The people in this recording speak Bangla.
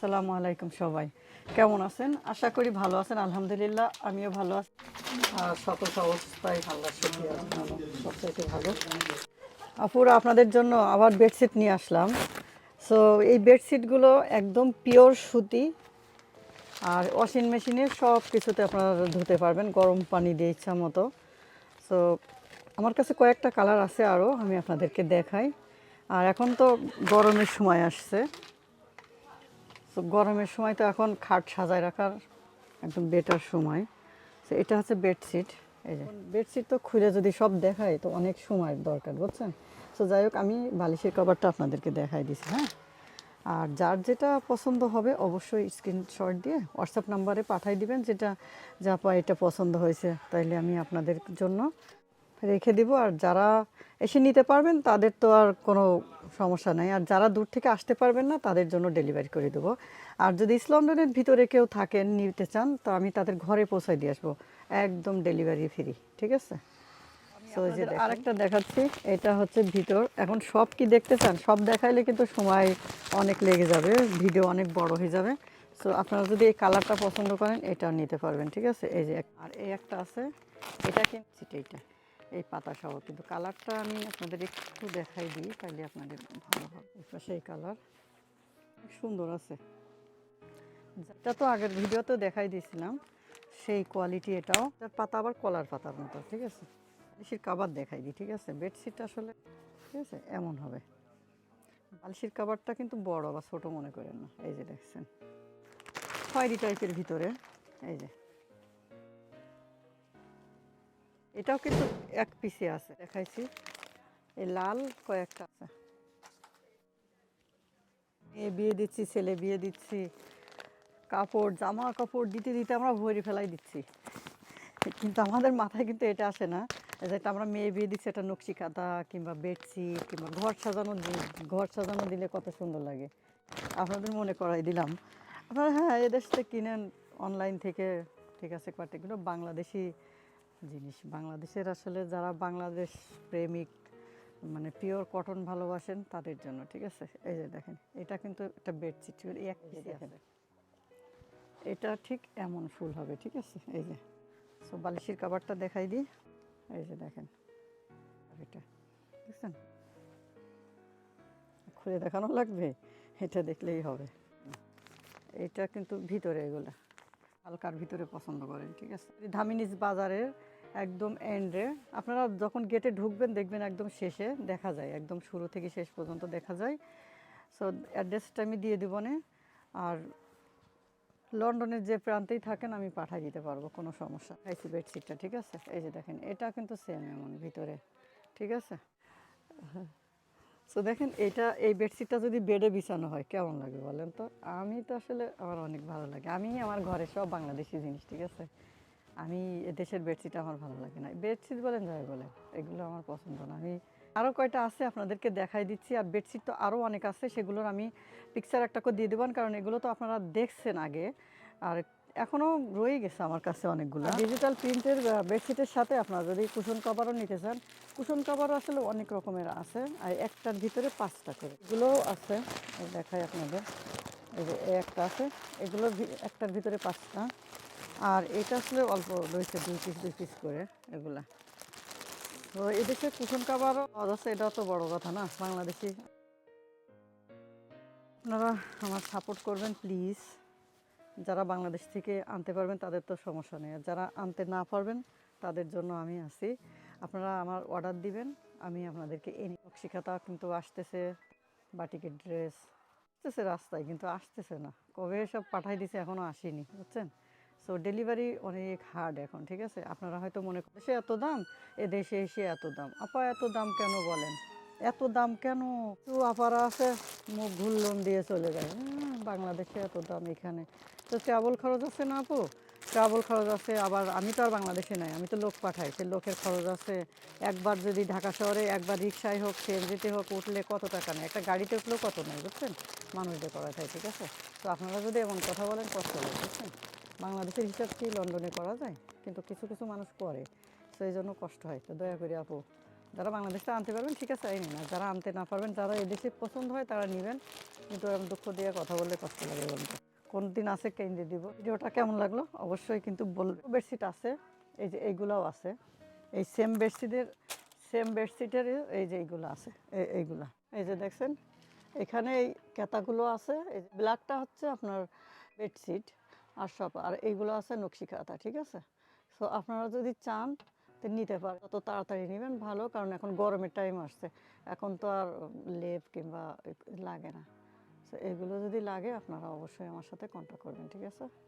আসসালামু আলাইকুম সবাই। কেমন আছেন? আশা করি ভালো আছেন, আলহামদুলিল্লাহ, আমিও ভালো আছি। আর সকল অবস্থায় সবচাইতে ভালো। আপুরা, আপনাদের জন্য আবার বেডশিট নিয়ে আসলাম। সো এই বেডশিটগুলো একদম পিওর সুতি আর ওয়াশিং মেশিনে সব কিছুতে আপনারা ধুতে পারবেন, গরম পানি দিয়ে ইচ্ছা মতো। সো আমার কাছে কয়েকটা কালার আছে আরও আমি আপনাদেরকে দেখাই। আর এখন তো গরমের সময় আসছে। তো গরমের সময় তো এখন খাট সাজায় রাখার একদম বেটার সময়। তো এটা হচ্ছে বেডশিট এই যে বেডশিট তো খুলে যদি সব দেখাই তো অনেক সময়ের দরকার, বুঝছেন? তো যাই হোক, আমি বালিশের কভারটা আপনাদেরকে দেখাই দিছি হ্যাঁ? আর যার যেটা পছন্দ হবে অবশ্যই স্ক্রিনশট দিয়ে হোয়াটসঅ্যাপ নাম্বারে পাঠাই দিবেন, যেটা যা পা এটা পছন্দ হয়েছে, তাইলে আমি আপনাদের জন্য রেখে দিব। আর যারা এসে নিতে পারবেন তাদের তো আর কোনো সমস্যা নাই। আর যারা দূর থেকে আসতে পারবেন না তাদের জন্য ডেলিভারি করে দেবো। আর যদি ইস্ট লন্ডনের ভিতরে কেউ থাকেন নিতে চান তো আমি তাদের ঘরে পৌঁছায় দিয়ে আসব। একদম ডেলিভারি ফ্রি ঠিক আছে? তো যে আরেকটা দেখাচ্ছি। এটা হচ্ছে ভিতর। এখন সব কি দেখতে চান? সব দেখাইলে কিন্তু সময় অনেক লেগে যাবে ভিডিও অনেক বড় হয়ে যাবে। সো আপনারা যদি এই কালারটা পছন্দ করেন এটা নিতে পারবেন ঠিক আছে? এই যে আর এই একটা আছে এটা কিন্তু এইটা এই পাতা সহ কিন্তু কালারটা আমি আপনাদের একটু দেখাই দিই তাহলে আপনাদের ভালো হবে। এই কালার। সুন্দর আছে। যেটা তো আগের ভিডিওতে দেখাই দিয়েছিলাম, সেই কোয়ালিটি এটাও। তার পাতা আবার কলার পাতার মতো, ঠিক আছে? বালিশের কাবার দেখাই দিই, ঠিক আছে? বেডশিট আসলে, ঠিক আছে? এমন হবে। বালিশের কাবারটা কিন্তু বড় বা ছোট মনে করেন না। এই যে দেখছেন। খয়েরি টাইপের ভিতরে, এই যে। এটাও কিন্তু এক পিসে আছে। দেখাইছি। এই লাল কয়েকটা আছে। মেয়ে বিয়ে দিচ্ছি, ছেলে বিয়ে দিচ্ছি, কাপড়, জামা কাপড় দিতে দিতে আমরা ভরে ফেলাই দিচ্ছি। কিন্তু আমাদের মাথায় কিন্তু এটা আসে না। যেটা আমরা মেয়ে বিয়ে দিচ্ছি এটা নকশি কাঁথা কিংবা বেডশিট কিংবা ঘর সাজানো ঘর সাজানো দিলে কত সুন্দর লাগে। আপনাদের মনে করাই দিলাম। আপনারা হ্যাঁ এদেশ থেকে কিনেন অনলাইন থেকে, ঠিক আছে, কয়েকটা। বাংলাদেশি জিনিস। বাংলাদেশের আসলে যারা বাংলাদেশ প্রেমিক মানে পিওর কটন ভালোবাসেন তাদের জন্য ঠিক আছে? এই যে দেখেন এটা কিন্তু একটা বেডশিট এই এক এটা ঠিক এমন ফুল হবে ঠিক আছে? এই যে সো বালিশের কাবারটা দেখাই দিই। এই যে দেখেন এটা বুঝছেন খুলে দেখানো লাগবে? এটা দেখলেই হবে। এটা কিন্তু ভিতরে এগুলা। হালকার ভিতরে পছন্দ করেন, ঠিক আছে? ধামিনিজ বাজারের একদম এন্ডে আপনারা যখন গেটে ঢুকবেন, দেখবেন একদম শেষে দেখা যায়, একদম শুরু থেকে শেষ পর্যন্ত দেখা যায়। সো অ্যাড্রেসটা আমি দিয়ে দেবো নে, আর লন্ডনের যে প্রান্তেই থাকেন, আমি পাঠিয়ে দিতে পারব, কোনো সমস্যা খাইছি বেডশিটটা ঠিক আছে? এই যে দেখেন, এটা কিন্তু সেম এমন ভিতরে, ঠিক আছে? সো দেখেন, এটা, এই বেডশিটটা যদি বেডে বিছানো হয়, কেমন লাগে বলেন তো? আমি তো আসলে, আমার অনেক ভালো লাগে। আমি, আমার ঘরে সব বাংলাদেশি জিনিস, ঠিক আছে? আমি দেশের বেডশিট আমার ভালো লাগে না। বেডশিট বলেন, যাই বলেন, এগুলো আমার পছন্দ না। আমি আরও কয়টা আছে আপনাদেরকে দেখাই দিচ্ছি, আর বেডশিট তো আরও অনেক আছে, সেগুলোর আমি পিকচার একটা করে দিয়ে দেবেন কারণ এগুলো তো আপনারা দেখছেন আগে। আর এখনও রয়ে গেছে আমার কাছে অনেকগুলো। ডিজিটাল প্রিন্টের বেডশিটের সাথে আপনারা যদি কুশন কভারও নিতে চান কুশন কভারও আসলে অনেক রকমের আছে, আর একটার ভিতরে পাঁচটা করে। এগুলোও আছে দেখাই আপনাদের। এই যে একটা আছে এগুলোর ভি- একটার ভিতরে পাঁচটা। আর এটা আসলে অল্প রয়েছে, দুই পিস দুই পিস করে এগুলা। তো এদেশে কুশন পাওয়া যাচ্ছে, এটাও তো বড় কথা না, বাংলাদেশি। আপনারা আমার সাপোর্ট করবেন প্লিজ যারা বাংলাদেশ থেকে আনতে পারবেন, তাদের তো সমস্যা নেই। আর যারা আনতে না পারবেন, তাদের জন্য আমি আছি। আপনারা আমার অর্ডার দিবেন, আমি আপনাদেরকে এনে নকশিখাতা কিন্তু আসতেছে বাটিকের ড্রেস আসতেছে রাস্তায়, কিন্তু আসতেছে না। কবে সব পাঠাই দিছে এখনও আসেনি, বুঝছেন? সো ডেলিভারি অনেক হার্ড এখন, ঠিক আছে? আপনারা হয়তো মনে করেন দেশে এত দাম? এ দেশে এসে এত দাম। আপা, এত দাম কেন বলেন? এত দাম কেন? তো আপারা আছে মুখ ঘুরলন দিয়ে চলে যায়। "হুম, বাংলাদেশে এত দাম এখানে। তো ট্রাভেল খরচ আছে না আপু? ট্রাভেল খরচ আছে আবার আমি তো আর বাংলাদেশে নাই আমি তো লোক পাঠাই। সে লোকের খরচ আছে একবার যদি ঢাকা শহরে একবার রিক্সায় হোক সিএনজিতে হোক উঠলে কত টাকা নেয় একটা গাড়িতে উঠলেও কত নেয় বুঝছেন? মানুষদের করা যায় ঠিক আছে? তো আপনারা যদি এমন কথা বলেন কষ্ট হবে বুঝছেন? বাংলাদেশের হিসাব কি লন্ডনে করা যায়? কিন্তু কিছু কিছু মানুষ করে এই জন্য কষ্ট হয়। তো দয়া করে আপু যারা বাংলাদেশে আনতে পারবেন, ঠিক আছে, এই আর যারা আনতে না পারবেন, যারা এদেশে পছন্দ হয়, তারা নেবেন। কিন্তু এরকম দুঃখ দিয়ে কথা বললে কষ্ট লাগে বলতে কোন দিন আছে, কেন্দ্রে দিব। ভিডিওটা কেমন লাগল? অবশ্যই কিন্তু বলবে। বেডশিট আছে, এই যে এইগুলাও আছে। এই সেম বেডশিটের সেম বেডশিটের এই যে এইগুলো আছে, এই- এইগুলা। এই যে দেখছেন, এখানে এই কেতাগুলো আছে। এই ব্ল্যাকটা হচ্ছে আপনার বেডশিট আর সব, আর এইগুলো আছে নকশি খাতা, ঠিক আছে? সো আপনারা যদি চান নিতে পারেন তত তাড়াতাড়ি নেবেন ভালো, কারণ এখন গরমের টাইম আসছে। এখন তো আর লেপ কিংবা লাগে না। এগুলো যদি লাগে আপনারা অবশ্যই আমার সাথে কন্ট্যাক্ট করবেন, ঠিক আছে?